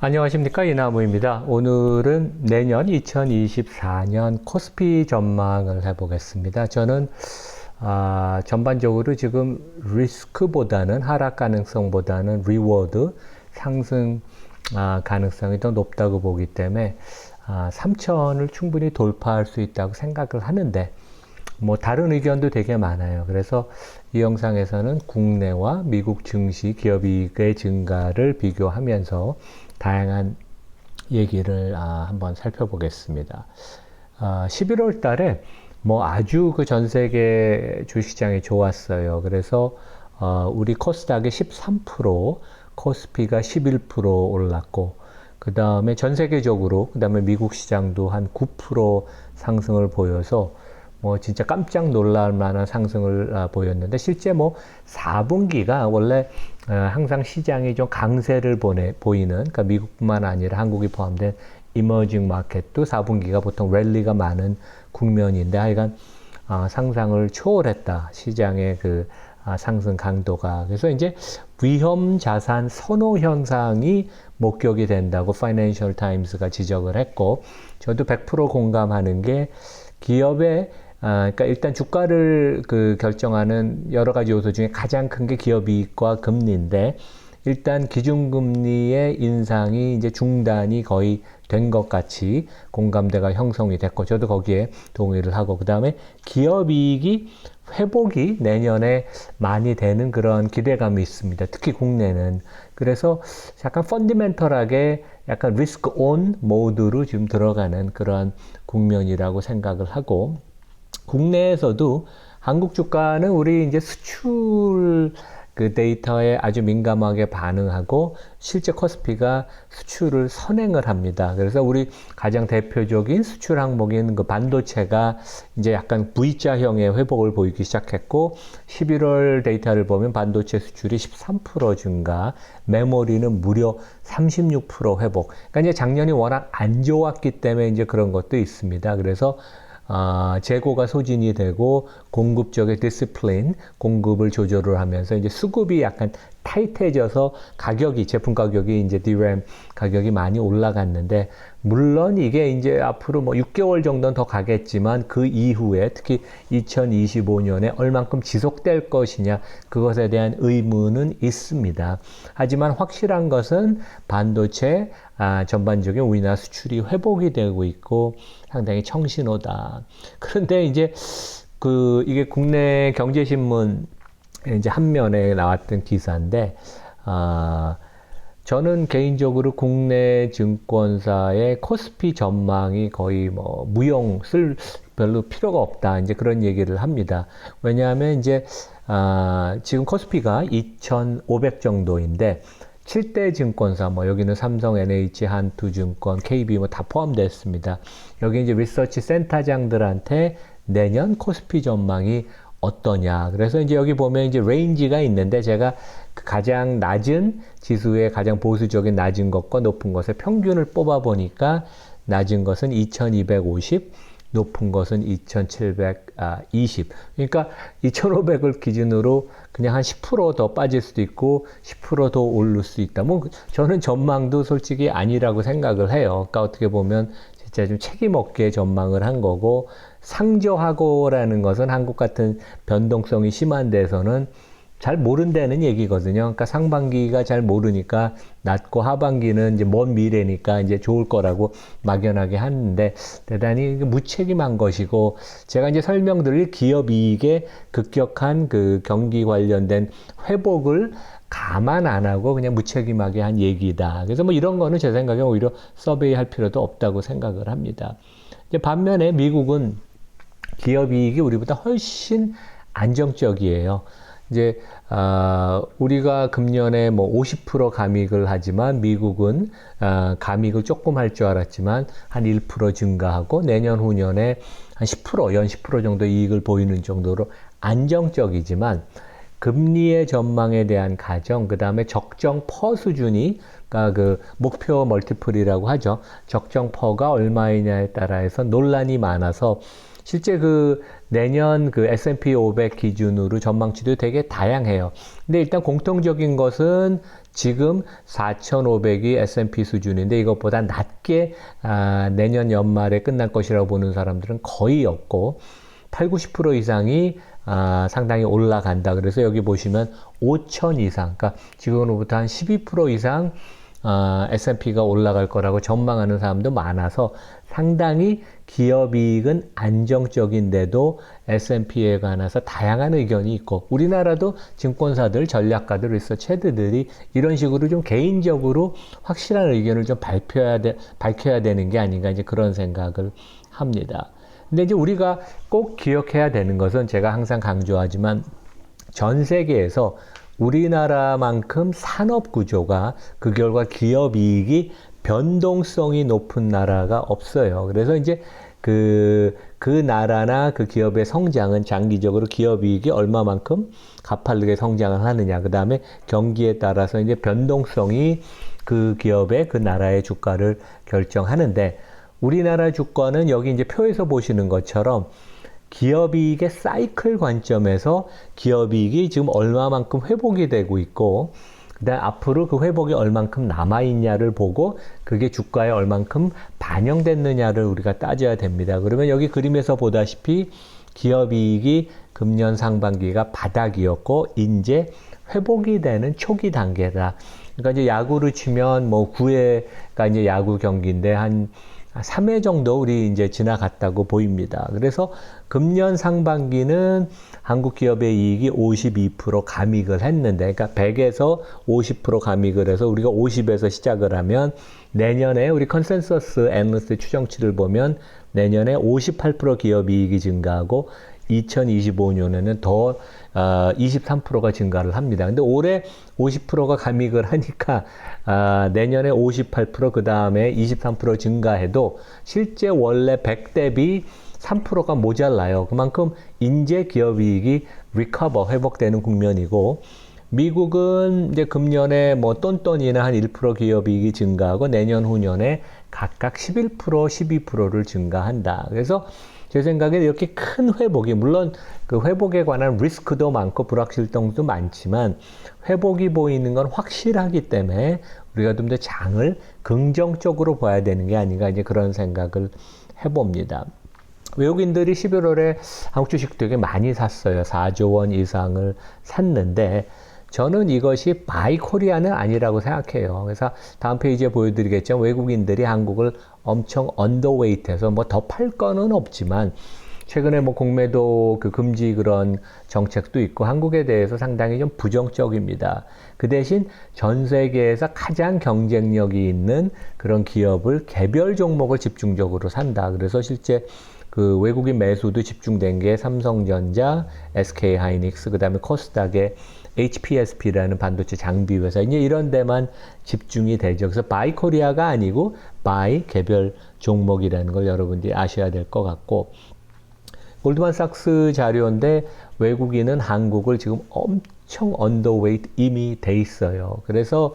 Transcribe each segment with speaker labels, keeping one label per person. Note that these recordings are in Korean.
Speaker 1: 안녕하십니까 이나무입니다. 오늘은 내년 2024년 코스피 전망을 해보겠습니다. 저는 아, 전반적으로 지금 리스크보다는 하락 가능성보다는 리워드 상승 아, 가능성이 더 높다고 보기 때문에 아, 3천을 충분히 돌파할 수 있다고 생각을 하는데 뭐 다른 의견도 되게 많아요. 그래서 이 영상에서는 국내와 미국 증시 기업이익의 증가를 비교하면서 다양한 얘기를 아, 한번 살펴보겠습니다. 아, 11월 달에 뭐 아주 그 전 세계 주시장이 좋았어요. 그래서 어, 우리 코스닥이 13%, 코스피가 11% 올랐고 그 다음에 전 세계적으로 그 다음에 미국 시장도 한 9% 상승을 보여서 뭐 진짜 깜짝 놀랄 만한 상승을 아, 보였는데 실제 뭐 4분기가 원래 어, 항상 시장이 좀 강세를 보내, 보이는 그러니까 미국뿐만 아니라 한국이 포함된 이머징 마켓도 4분기가 보통 랠리가 많은 국면인데 하여간 아, 상상을 초월했다. 시장의 그 아, 상승 강도가. 그래서 이제 위험 자산 선호 현상이 목격이 된다고 파이낸셜 타임스가 지적을 했고 저도 100% 공감하는 게 기업의 아, 그러니까 일단 주가를 그 결정하는 여러 가지 요소 중에 가장 큰 게 기업 이익과 금리인데 일단 기준금리의 인상이 이제 중단이 거의 된 것 같이 공감대가 형성이 됐고 저도 거기에 동의를 하고 그 다음에 기업 이익이 회복이 내년에 많이 되는 그런 기대감이 있습니다. 특히 국내는 그래서 약간 펀디멘털하게 약간 리스크 온 모드로 지금 들어가는 그런 국면이라고 생각을 하고 국내에서도 한국 주가는 우리 이제 수출 그 데이터에 아주 민감하게 반응하고 실제 코스피가 수출을 선행을 합니다. 그래서 우리 가장 대표적인 수출 항목인 그 반도체가 이제 약간 V자형의 회복을 보이기 시작했고 11월 데이터를 보면 반도체 수출이 13% 증가, 메모리는 무려 36% 회복. 그러니까 이제 작년이 워낙 안 좋았기 때문에 이제 그런 것도 있습니다. 그래서 아, 재고가 소진이 되고 공급 쪽의 디스플레인, 공급을 조절을 하면서 이제 수급이 약간 타이트해져서 가격이 제품 가격이 이제 DRAM 가격이 많이 올라갔는데 물론 이게 이제 앞으로 뭐 6개월 정도는 더 가겠지만 그 이후에 특히 2025년에 얼만큼 지속될 것이냐 그것에 대한 의문은 있습니다. 하지만 확실한 것은 반도체 아, 전반적인 우리나라 수출이 회복이 되고 있고 상당히 청신호다. 그런데 이제 그 이게 국내 경제신문 이제 한 면에 나왔던 기사인데 아 저는 개인적으로 국내 증권사의 코스피 전망이 거의 뭐 무용 쓸 별로 필요가 없다 이제 그런 얘기를 합니다. 왜냐하면 이제 아 지금 코스피가 2,500 정도인데 7대 증권사, 뭐 여기는 삼성, NH, 한투증권, KB 뭐 다 포함됐습니다. 여기 이제 리서치 센터장들한테 내년 코스피 전망이 어떠냐. 그래서 이제 여기 보면 이제 레인지가 있는데 제가 그 가장 낮은 지수의 가장 보수적인 낮은 것과 높은 것의 평균을 뽑아 보니까 낮은 것은 2250, 높은 것은 2720. 그러니까 2500을 기준으로 그냥 한 10%더 빠질 수도 있고 10%더 오를 수 있다. 뭐 저는 전망도 솔직히 아니라고 생각을 해요. 그러니까 어떻게 보면 진짜 좀 책임 없게 전망을 한 거고 상저하고라는 것은 한국 같은 변동성이 심한 데서는 잘 모른다는 얘기거든요. 그러니까 상반기가 잘 모르니까 낮고 하반기는 이제 먼 미래니까 이제 좋을 거라고 막연하게 하는데 대단히 무책임한 것이고 제가 이제 설명드릴 기업 이익의 급격한 그 경기 관련된 회복을 감안 안 하고 그냥 무책임하게 한 얘기다. 그래서 뭐 이런 거는 제 생각에 오히려 서베이 할 필요도 없다고 생각을 합니다. 이제 반면에 미국은 기업 이익이 우리보다 훨씬 안정적이에요. 이제 아, 우리가 금년에 뭐 50% 감익을 하지만 미국은 아, 감익을 조금 할 줄 알았지만 한 1% 증가하고 내년 후년에 한 10%연 10% 정도 이익을 보이는 정도로 안정적이지만 금리의 전망에 대한 가정, 그 다음에 적정 퍼 수준이, 그러니까 그 목표 멀티플이라고 하죠. 적정 퍼가 얼마이냐에 따라서 논란이 많아서 실제 그 내년 그 S&P 500 기준으로 전망치도 되게 다양해요. 근데 일단 공통적인 것은 지금 4,500이 S&P 수준인데 이것보다 낮게 아, 내년 연말에 끝날 것이라고 보는 사람들은 거의 없고 8, 90% 이상이 아, 상당히 올라간다. 그래서 여기 보시면 5천 이상, 그러니까 지금으로부터 한 12% 이상 어, S&P가 올라갈 거라고 전망하는 사람도 많아서 상당히 기업이익은 안정적인데도 S&P에 관해서 다양한 의견이 있고 우리나라도 증권사들, 전략가들, 리서치 헤드들이 이런 식으로 좀 개인적으로 확실한 의견을 좀 발표해야 돼, 밝혀야 되는 게 아닌가 이제 그런 생각을 합니다. 근데 이제 우리가 꼭 기억해야 되는 것은 제가 항상 강조하지만 전 세계에서 우리나라만큼 산업 구조가 그 결과 기업 이익이 변동성이 높은 나라가 없어요. 그래서 이제 그, 그 나라나 그 기업의 성장은 장기적으로 기업 이익이 얼마만큼 가파르게 성장을 하느냐. 그 다음에 경기에 따라서 이제 변동성이 그 기업의 그 나라의 주가를 결정하는데 우리나라 주가는 여기 이제 표에서 보시는 것처럼 기업이익의 사이클 관점에서 기업이익이 지금 얼마만큼 회복이 되고 있고 그다음 앞으로 그 회복이 얼만큼 남아 있냐를 보고 그게 주가에 얼만큼 반영됐느냐를 우리가 따져야 됩니다. 그러면 여기 그림에서 보다시피 기업이익이 금년 상반기가 바닥이었고 이제 회복이 되는 초기 단계다. 그러니까 이제 야구를 치면 뭐 9회가 이제 야구 경기인데 한 3회 정도 우리 이제 지나갔다고 보입니다. 그래서 금년 상반기는 한국 기업의 이익이 52% 감익을 했는데, 그러니까 100에서 50% 감익을 해서 우리가 50에서 시작을 하면 내년에 우리 컨센서스 애널리스트 추정치를 보면 내년에 58% 기업 이익이 증가하고 2025년에는 더 어, 23%가 증가를 합니다. 근데 올해 50%가 감익을 하니까 아, 내년에 58%그 다음에 23% 증가해도 실제 원래 100 대비 3%가 모자라요. 그만큼 인재 기업 이익이 리커버 회복되는 국면이고 미국은 이제 금년에 뭐 똔똔이나 한 1% 기업이익이 증가하고 내년 후년에 각각 11% 12%를 증가한다. 그래서 제 생각에 이렇게 큰 회복이 물론 그 회복에 관한 리스크도 많고 불확실성도 많지만 회복이 보이는 건 확실하기 때문에 우리가 좀 더 장을 긍정적으로 봐야 되는 게 아닌가 이제 그런 생각을 해봅니다. 외국인들이 11월에 한국 주식 되게 많이 샀어요. 4조 원 이상을 샀는데 저는 이것이 바이 코리아는 아니라고 생각해요. 그래서 다음 페이지에 보여드리겠지만 외국인들이 한국을 엄청 언더웨이트해서 뭐 더 팔 거는 없지만 최근에 뭐 공매도 그 금지 그런 정책도 있고 한국에 대해서 상당히 좀 부정적입니다. 그 대신 전 세계에서 가장 경쟁력이 있는 그런 기업을 개별 종목을 집중적으로 산다. 그래서 실제 그 외국인 매수도 집중된 게 삼성전자, SK 하이닉스, 그 다음에 코스닥의 HPSP라는 반도체 장비 회사 이제 이런 데만 집중이 되죠. 그래서 바이 코리아가 아니고 바이 개별 종목이라는 걸 여러분들이 아셔야 될 것 같고 골드만삭스 자료인데 외국인은 한국을 지금 엄청 언더웨이트 이미 돼 있어요. 그래서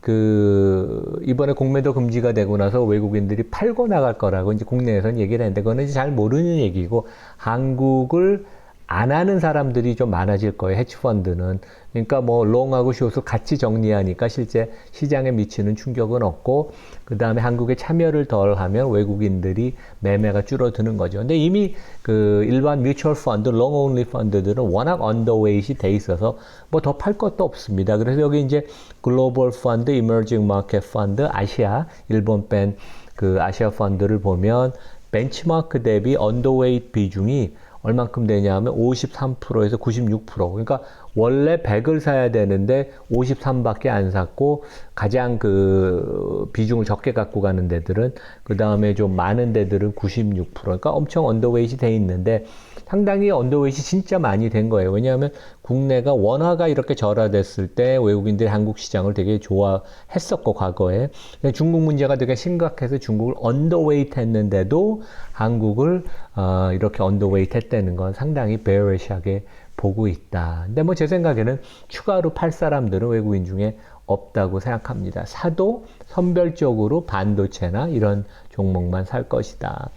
Speaker 1: 그 이번에 공매도 금지가 되고 나서 외국인들이 팔고 나갈 거라고 이제 국내에서는 얘기를 했는데 그거는 잘 모르는 얘기고 한국을 안 하는 사람들이 좀 많아질 거예요. 헤지펀드는. 그러니까 뭐 롱하고 숏을 같이 정리하니까 실제 시장에 미치는 충격은 없고 그다음에 한국에 참여를 덜 하면 외국인들이 매매가 줄어드는 거죠. 근데 이미 그 일반 뮤추얼 펀드, 롱 온리 펀드들은 워낙 언더웨이트이 돼 있어서 뭐 더 팔 것도 없습니다. 그래서 여기 이제 글로벌 펀드, 이머징 마켓 펀드, 아시아, 일본 뺀 그 아시아 펀드를 보면 벤치마크 대비 언더웨이트 비중이 얼만큼 되냐 하면 53%에서 96%. 그러니까 원래 100을 사야 되는데 53밖에 안 샀고 가장 그 비중을 적게 갖고 가는 데들은 그 다음에 좀 많은 데들은 96%. 그러니까 엄청 언더웨이트 돼 있는데 상당히 언더웨이트 진짜 많이 된 거예요. 왜냐하면 국내가 원화가 이렇게 절하됐을 때 외국인들이 한국 시장을 되게 좋아했었고 과거에 중국 문제가 되게 심각해서 중국을 언더웨이트 했는데도 한국을 어, 이렇게 언더웨이트 했다는 건 상당히 베어리시하게 보고 있다. 근데 뭐 제 생각에는 추가로 팔 사람들은 외국인 중에 없다고 생각합니다. 사도 선별적으로 반도체나 이런 종목만 살 것이다.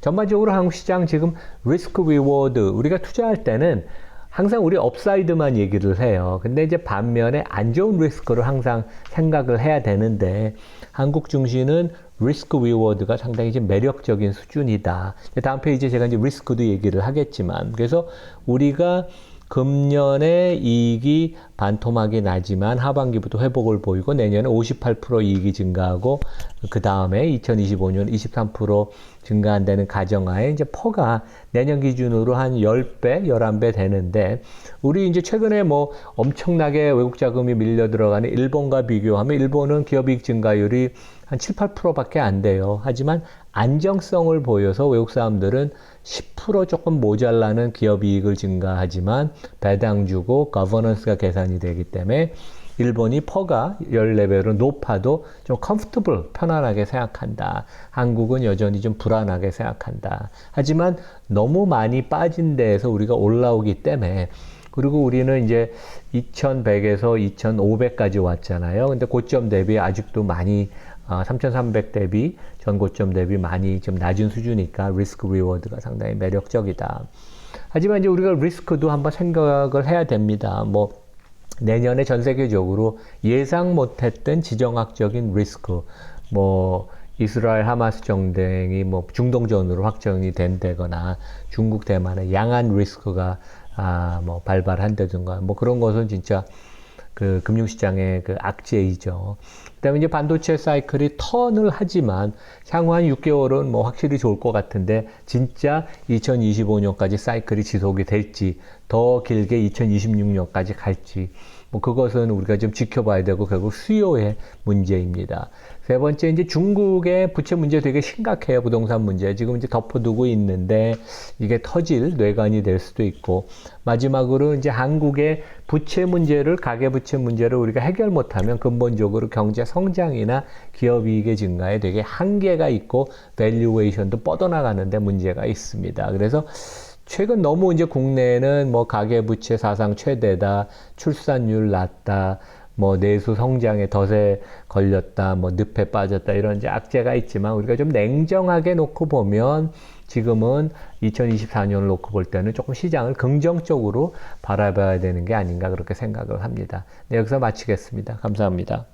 Speaker 1: 전반적으로 한국 시장 지금 리스크 리워드 우리가 투자할 때는 항상 우리 업사이드만 얘기를 해요. 근데 이제 반면에 안 좋은 리스크를 항상 생각을 해야 되는데 한국 증시는 리스크 리워드가 상당히 좀 매력적인 수준이다. 다음 페이지에 제가 이제 리스크도 얘기를 하겠지만 그래서 우리가 금년에 이익이 반토막이 나지만 하반기부터 회복을 보이고 내년에 58% 이익이 증가하고 그 다음에 2025년 23% 증가한다는 가정하에 이제 퍼가 내년 기준으로 한 10배, 11배 되는데 우리 이제 최근에 뭐 엄청나게 외국 자금이 밀려 들어가는 일본과 비교하면 일본은 기업이익 증가율이 한 7, 8%밖에 안 돼요. 하지만 안정성을 보여서 외국 사람들은 10% 조금 모자라는 기업 이익을 증가하지만 배당 주고 거버넌스가 계산이 되기 때문에 일본이 퍼가 14배로 높아도 좀 컴포터블 편안하게 생각한다. 한국은 여전히 좀 불안하게 생각한다. 하지만 너무 많이 빠진 데에서 우리가 올라오기 때문에 그리고 우리는 이제 2100에서 2500까지 왔잖아요. 근데 고점 대비 아직도 많이 어, 3300 대비 전 고점 대비 많이 좀 낮은 수준이니까 리스크 리워드가 상당히 매력적이다. 하지만 이제 우리가 리스크도 한번 생각을 해야 됩니다. 뭐 내년에 전 세계적으로 예상 못했던 지정학적인 리스크, 뭐 이스라엘 하마스 정쟁이 뭐 중동전으로 확정이 된다거나 중국 대만의 양안 리스크가 아 뭐 발발한다든가 뭐 그런 것은 진짜 그 금융시장의 그 악재이죠. 그다음에 이제 반도체 사이클이 턴을 하지만 향후 한 6개월은 뭐 확실히 좋을 것 같은데 진짜 2025년까지 사이클이 지속이 될지 더 길게 2026년까지 갈지 뭐 그것은 우리가 좀 지켜봐야 되고 결국 수요의 문제입니다. 세 번째 이제 중국의 부채 문제 되게 심각해요 부동산 문제 지금 이제 덮어두고 있는데 이게 터질 뇌관이 될 수도 있고 마지막으로 이제 한국의 부채 문제를 가계 부채 문제를 우리가 해결 못하면 근본적으로 경제 성장이나 기업 이익의 증가에 되게 한계가 있고 밸류에이션도 뻗어나가는데 문제가 있습니다. 그래서 최근 너무 이제 국내에는 뭐 가계부채 사상 최대다, 출산율 낮다, 뭐 내수 성장에 덫에 걸렸다, 뭐 늪에 빠졌다 이런 이제 악재가 있지만 우리가 좀 냉정하게 놓고 보면 지금은 2024년을 놓고 볼 때는 조금 시장을 긍정적으로 바라봐야 되는 게 아닌가 그렇게 생각을 합니다. 네, 여기서 마치겠습니다. 감사합니다.